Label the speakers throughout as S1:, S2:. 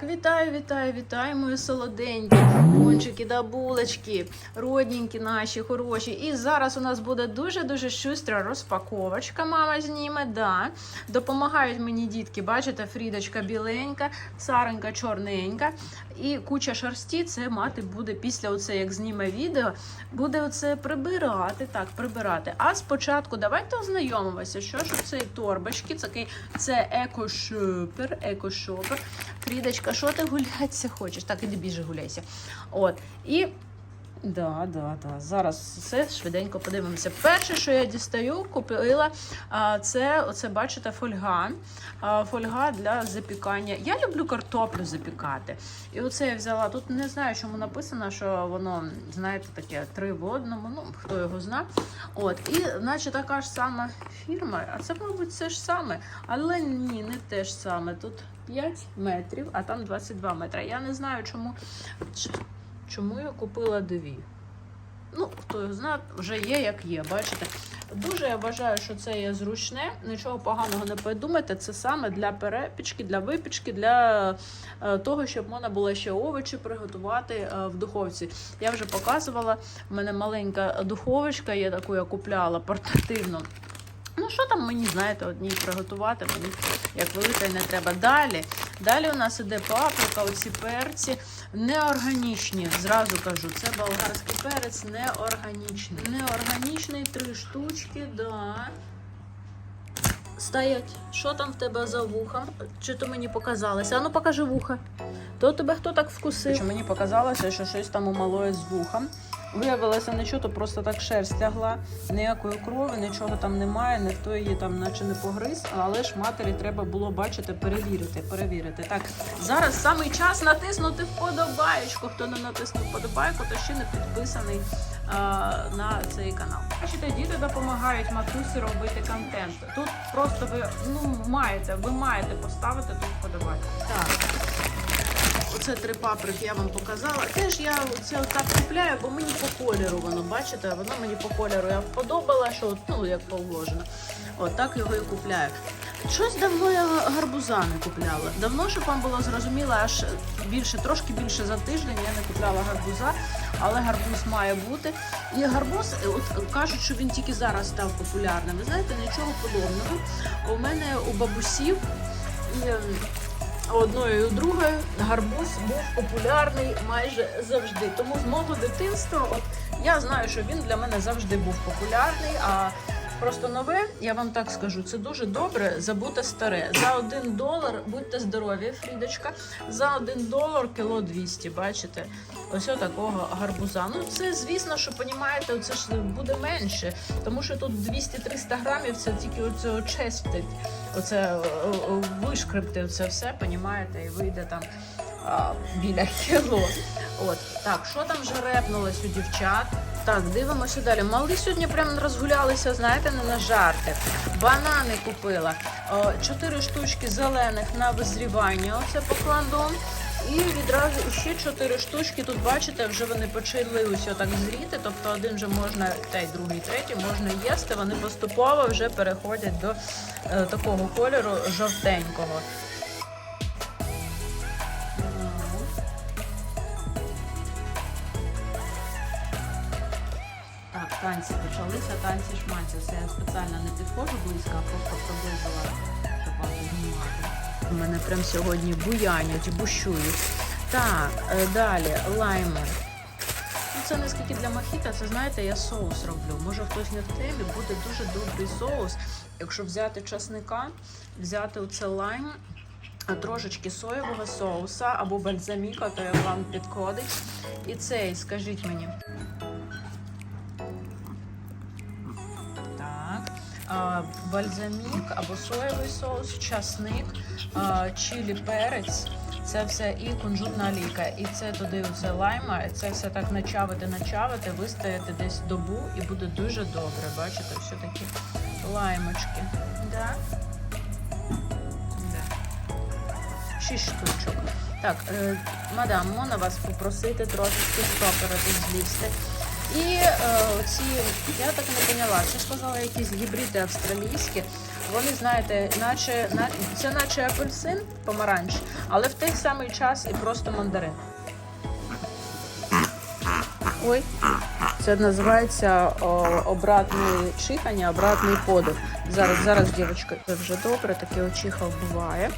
S1: Так, вітаю, вітаю, вітаю, мої солоденькі, пончики да булочки, родненькі наші, хороші. І зараз у нас буде дуже-дуже шустра розпаковочка. Мама зніме, да. Допомагають мені дітки, бачите, Фрідочка біленька, Саренька чорненька. І куча шерсті, це мати буде після оце, як зніме відео, буде оце прибирати. Так, прибирати. А спочатку давайте ознайомимося, що ж це торбочки, це, це екошопер, екошопер. Фрідочка, що ти гулятися хочеш? Так, іди біжи гуляйся. От. І Да, да, да. Зараз все швиденько подивимося. Перше, що я дістаю, купила, це оце, бачите, фольга. Фольга для запікання. Я люблю картоплю запікати. І оце я взяла. Тут не знаю, чому написано, що воно, знаєте, таке три в одному. Ну, хто його зна. От, і наче така ж сама фірма, а це, мабуть, це ж саме. Але ні, не те ж саме. Тут 5 метрів, а там 22 метри. Я не знаю, чому. Чому я купила дві? Ну, хто його знає, вже є, як є, бачите. Дуже я вважаю, що це є зручне, нічого поганого не подумайте. Це саме для перепічки, для випічки, для е, того, щоб можна було ще овочі приготувати е, в духовці. Я вже показувала, в мене маленька духовочка є, таку я купляла портативну. Ну, що там мені, знаєте, одній приготувати, мені як велика не треба. Далі. Далі у нас іде паприка, оці перці неорганічні. Зразу кажу, це болгарський перець неорганічний. Неорганічний, три штучки, да. Стоять. Що там в тебе за вухом? Чи то мені показалося? Ану покажи вуха. То тебе хто так вкусив? Чи мені показалося, що щось там у малої з вухом. Виявилося нічого, то просто так шерсть тягла, ніякої крові, нічого там немає, ніхто її там наче не погриз, але ж матері треба було бачити, перевірити, перевірити. Так, зараз самий час натиснути вподобаєчку. Хто не натиснув вподобайку, то ще не підписаний а, на цей канал. Бачите, діти допомагають матусі робити контент. Тут просто ви ну маєте, ви маєте поставити тут вподобайку. Так. Оце три паприки я вам показала. Теж я це отак купляю, бо мені по кольору воно, бачите, воно мені по кольору я вподобала, що ну як положено. От так його і купляю. Щось давно я гарбуза не купляла. Давно, щоб вам було зрозуміло, аж більше, трошки більше за тиждень я не купляла гарбуза, але гарбуз має бути. І гарбуз, от кажуть, що він тільки зараз став популярним. Ви знаєте, нічого подобного. У мене у бабусів ем, одною і другою гарбуз був популярний майже завжди. Тому з мого дитинства, от я знаю, що він для мене завжди був популярний. А просто нове, я вам так скажу, це дуже добре забути старе. За один долар, будьте здорові, Фрідочка, за один долар кіло 200, бачите? Ось такого гарбуза. Ну це звісно, що понімаєте, це ж буде менше, тому що тут 200-300 грамів це тільки оце чистить, оце е, е, це все, понімаєте, і вийде там біля кіло. От так, що там вже репнулось у дівчат? Так, дивимося далі. Мали сьогодні прям розгулялися, знаєте, не на жарти. Банани купила. Чотири штучки зелених на визрівання. Оце покладу. І відразу ще чотири штучки. Тут бачите, вже вони почали ось отак зріти. Тобто один вже можна, та й другий, третій можна їсти. Вони поступово вже переходять до е, такого кольору жовтенького. Так, танці почалися, танці шманці. Це я спеціально не підходжу близько, а просто приблизила, У мене прям сьогодні буянять, бущують. Так, е, далі лайми. Ну, Це не скільки для мохіта, це знаєте, я соус роблю. Може хтось не в темі, буде дуже добрий соус. Якщо взяти часника, взяти оце лайм, трошечки соєвого соуса або бальзаміка, то як вам підходить. І цей, скажіть мені. Бальзамік або соєвий соус, часник, чилі перець. Це все і кунжутна олійка. І це туди оце лайма, і це все так начавити, начавити, вистояти десь добу і буде дуже добре. Бачите, все такі лаймочки. Да? Да. Шість штучок. Так, е, мадам, можна вас попросити трошечки стопера злізти. І е, ці, я так не поняла, чи сказала якісь гібриди австралійські. Вони, знаєте, наче, на, це наче апельсин, помаранч, але в той самий час і просто мандарин. Ой, це називається обратне чихання, обратний подих. Зараз, зараз, дівчатка, це вже добре, таке очихав буває.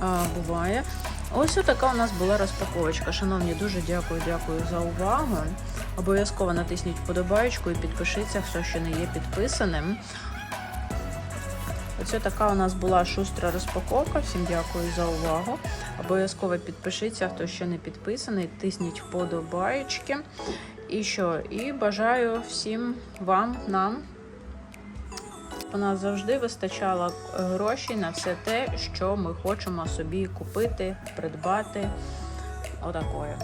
S1: А, буває. Ось така у нас була розпаковочка. Шановні, дуже дякую, дякую за увагу. Обов'язково натисніть вподобаєчку і підпишіться, хто ще не є підписаним. Оце така у нас була шустра розпаковка. Всім дякую за увагу. Обов'язково підпишіться, хто ще не підписаний, тисніть вподобаєчки. І що? І бажаю всім вам, нам. У нас завжди вистачало е, грошей на все те, що ми хочемо собі купити, придбати. Отакое.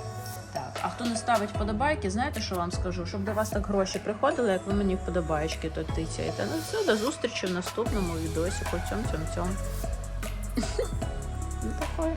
S1: А хто не ставить вподобайки, знаєте, що вам скажу? Щоб до вас так гроші приходили, як ви мені вподобаєчки тут тицяєте. Ну все, до зустрічі в наступному відосі. Цьом, цьом, цьом. Ну, такое.